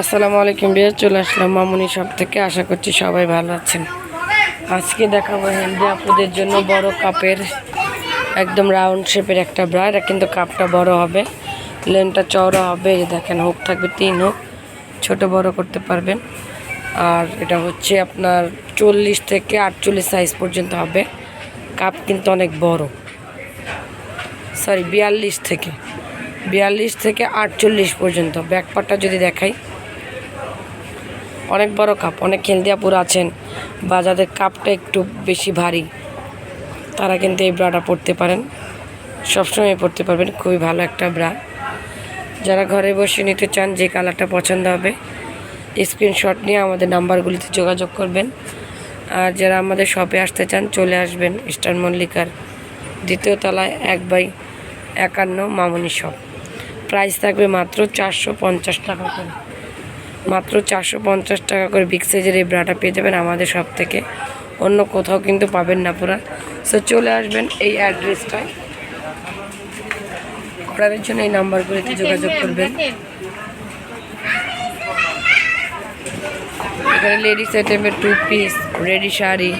আসসালামু আলাইকুম বিয়ে চলে আসলাম মামুনি সব থেকে। আশা করছি সবাই ভালো আছেন। আজকে দেখাবো হেলদি আপুদের জন্য বড় কাপের, একদম রাউন্ড শেপের একটা ব্রা এটা কিন্তু কাপটা বড় হবে। লেনটা চওড়া হবে, এই দেখেন, হুক থাকবে তিন হুক। ছোট বড় করতে পারবেন। আর এটা হচ্ছে আপনার চল্লিশ থেকে আটচল্লিশ সাইজ পর্যন্ত হবে। কাপ কিন্তু অনেক বড়। সরি বিয়াল্লিশ থেকে। বিয়াল্লিশ থেকে আটচল্লিশ পর্যন্ত। ব্যাকপারটা যদি দেখাই। অনেক বড় কাপ, অনেক হেলদিয়াপুর আছেন। বা যাদের কাপটা একটু বেশি ভারী। তারা কিন্তু এই ব্রাটা পরতে পারেন। সবসময় পরতে পারবেন, খুবই ভালো একটা ব্রা। যারা ঘরে বসে নিতে চান, যে কালারটা পছন্দ হবে, স্ক্রিনশট নিয়ে আমাদের নাম্বারগুলিতে যোগাযোগ করবেন। আর যারা আমাদের শপে আসতে চান, চলে আসবেন ইস্টার্ন মল্লিকার দ্বিতীয় তলায় এক বাই একান্ন মামনি শপ। প্রাইস থাকবে মাত্র চারশো পঞ্চাশ টাকা করে। মাত্র চারশো পঞ্চাশ টাকা করে বিগ সাইজের এই ব্রাটা পেয়ে যাবেন আমাদের সব থেকে। অন্য কোথাও কিন্তু পাবেন না পুরা। সো চলে আসবেন এই অ্যাড্রেসটায় অর্ডারের জন্য এই নাম্বারগুলিতে যোগাযোগ করবেন। এখানে লেডিস আইটেমের টু পিস রেডি শাড়ি।